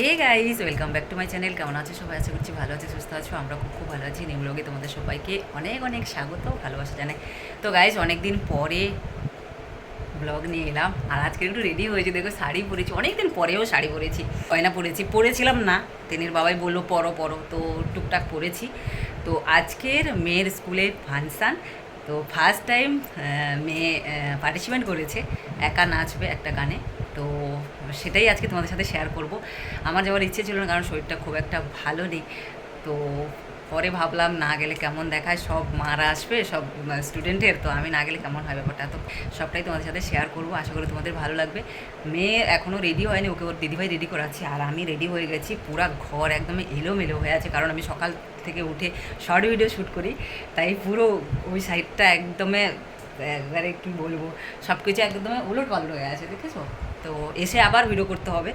Hey guys welcome back to my channel কেমন আছো সবাই? আশা করছি ভালো আছে, সুস্থ আছো। আমরা খুব খুব ভালো আছি। নিমলগে তোমাদের সবাইকে অনেক অনেক স্বাগত, ভালোবাসা জানাই। তো গাইস অনেক দিন পরে ব্লগ নিয়ে এলাম। আর আজকে একটু রেডি হয়েছে। দেখো, শাড়ি পরেছি। অনেক দিন পরেও শাড়ি পরেছি। গয়না পরেছি। পরেছিলাম না। তেনের বাবাই বলল, পরো পরো। তো টুকটাক পরেছি। তো আজকের মেয়ের স্কুলে ফাংশান তো ফার্স্ট টাইম মেয়ে পার্টিসিপেন্ট করেছে। একা নাচবে একটা গানে। তো সেটাই আজকে তোমাদের সাথে শেয়ার করব। আমার যাওয়ার ইচ্ছে ছিল না, কারণ শরীরটা খুব একটা ভালো নেই। তো পরে ভাবলাম, না গেলে কেমন দেখায়? সব মারা আসবে, সব স্টুডেন্টের তো আমি না গেলে কেমন হয় ব্যাপারটা? তো সবটাই তোমাদের সাথে শেয়ার করব। আশা করি তোমাদের ভালো লাগবে। মেয়ে এখনও রেডি হয়নি, ওকে ওর দিদিভাই রেডি করাচ্ছি। আর আমি রেডি হয়ে গেছি, পুরা ঘর একদম এলোমেলো হয়ে আছে। কারণ আমি সকাল থেকে উঠে শর্ট ভিডিও শ্যুট করি। তাই পুরো ওই সাইডটা একদমে একবারে কী বলব? সব কিছু একদমই উলট পালট হয়ে আছে, দেখেছ? তো এসে আবার ভিডিও করতে হবে।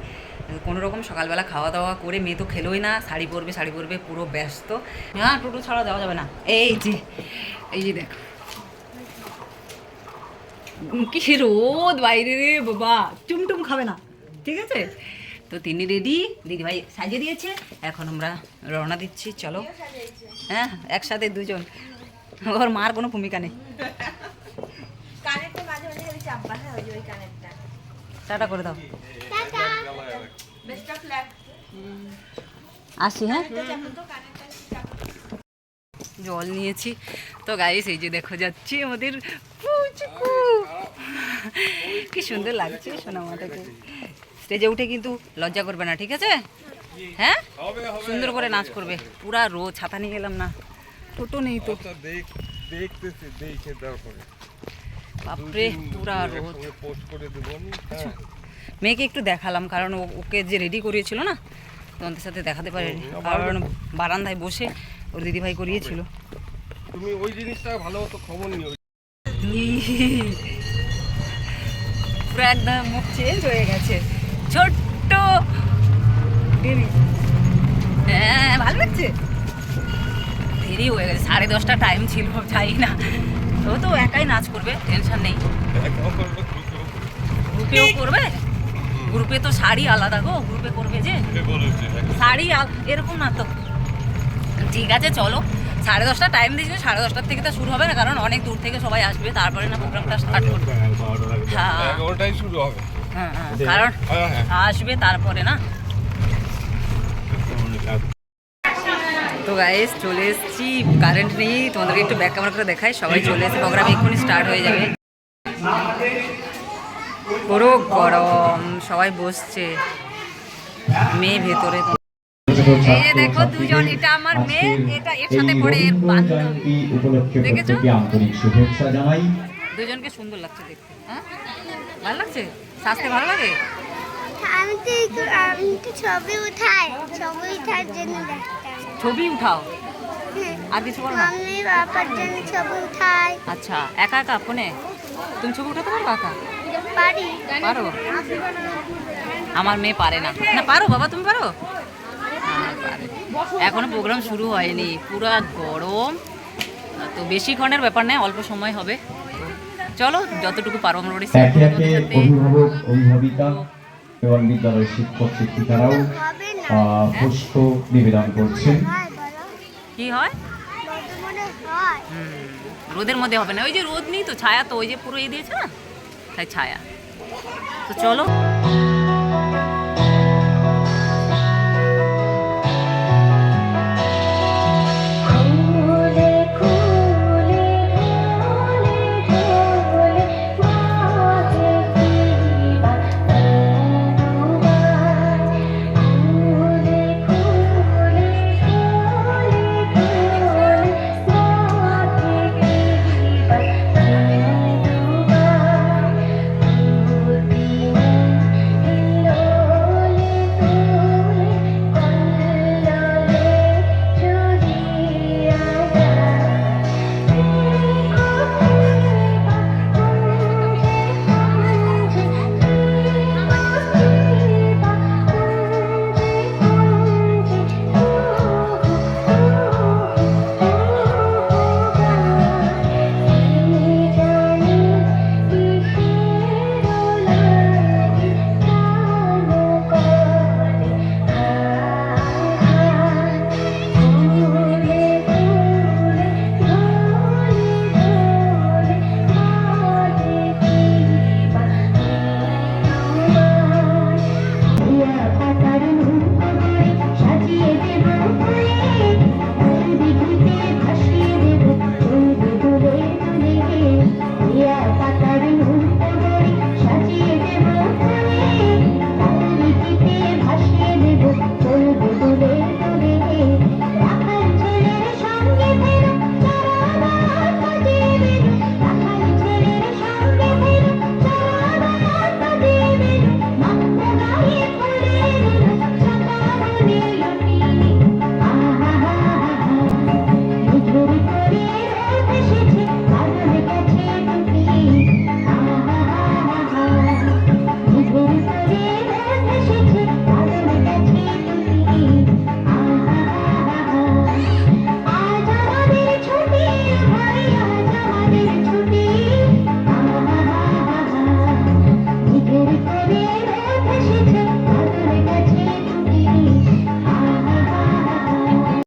কোনো রকম সকালবেলা খাওয়া দাওয়া করে মেয়ে তো খেলোই না, শাড়ি পরবে শাড়ি পরবে, পুরো ব্যস্ত। হ্যাঁ টোটো ছাড়া যাওয়া যাবে না। এই যে এই যে দেখো। কি রোদ বাইরে রে বাবা, টুমটুম খাবে না, ঠিক আছে? তো তিনি রেডি, দিদিভাই সাজিয়ে দিয়েছে, এখন আমরা রওনা দিচ্ছি, চলো। হ্যাঁ একসাথে দুজন। ওর মার কোনো ভূমিকা নেই। কানেরটা মাঝে মাঝে খালি চাপা হ্যাঁ ওই ওই কানেরটা। টাটা করে দাও। আসি হ্যাঁ? জল নিয়েছি। তো গাইস এই যে দেখো, যাচ্ছি আমাদের কি সুন্দর লাগছে সোনামাটাকে স্টেজে উঠে কিন্তু লজ্জা করবে না, ঠিক আছে? হ্যাঁ? সুন্দর করে নাচ করবে। পুরা রোদ ছাতা নিয়ে গেলাম না। টোটো নেই তো। দেখতেছি, দেখে তারপরে। বাপরে পুরা রোদ। আমি। হ্যাঁ। মেয়েকে একটু দেখালাম কারণ ওকে যে রেডি করিয়েছিল না তোমাদের সাথে দেখাতে পারিনি। কারণ বারান্দায় বসে ওর দিদিভাই করিয়েছিল। তুমি ওই জিনিসটা ভালো মতো খবর নিও। পুরো একদম মুখ চেঞ্জ হয়ে গেছে। ছোট্ট হ্যাঁ ভালো লাগছে? দেরি হয়ে গেছে। সাড়ে দশটা টাইম ছিল যাই না। ও তো একাই নাচ করবে টেনশন নেই। গ্রুপেও করবে। গ্রুপে তো শাড়ি আলাদা গো গ্রুপে করবে যে। শাড়ি এরকম না তো। ঠিক আছে চলো। সাড়ে দশটা টাইম দিয়েছি সাড়ে দশটার থেকে তো শুরু হবে না কারণ অনেক দূর থেকে সবাই আসবে তারপরে না প্রোগ্রামটা স্টার্ট করবে। হ্যাঁ। এগারোটাই শুরু হবে। হ্যাঁ হ্যাঁ কারণ হ্যাঁ হ্যাঁ। আসবে তারপরে না। তো গাইস চলে এসেছি। কারেন্ট নেই, তোমাদেরকে একটু ব্যাক ক্যামেরা করে দেখাই। সবাই চলে এসে প্রোগ্রাম এক্ষুনি স্টার্ট হয়ে যাবে। পুরো গরম, সবাই বসছে। মেয়ে ভেতরে। দেখো দুজন, এটা আমার মেয়ে, এটা এর সাথে দেখেছ? দুজনকে সুন্দর লাগছে দেখতে। হ্যাঁ? আমি তো ছবি উঠাই, ছবি উঠার জন্য দেখতাম। ছবি উঠাও। আর কিছু বলো না? মাম্মি বাবার জন্য ছবি উঠাই। আচ্ছা একা একা ফোনে? তুমি ছবি উঠাতে পারো একা? পারি। পারো? আমার মেয়ে পারে না। না পারো বাবা তুমি পারো? হ্যাঁ, এখনও প্রোগ্রাম শুরু হয়নি। পুরা গরম। তো বেশিক্ষণের ব্যাপার নেই অল্প সময় হবে। চলো যতটুকু পারো আমরা ওটা একে একে অভিভাবক অভিভাবিকা এবং বিদ্যালয়ের শিক্ষক শিক্ষিকারাও পুষ্প নিবেদন করছেন কি হয়? রোদের মধ্যে হবে না। ওই যে রোদ নেই তো, ছায়া তো, ওই যে পুরো এই দিয়েছে না? তাই ছায়া। তো চলো।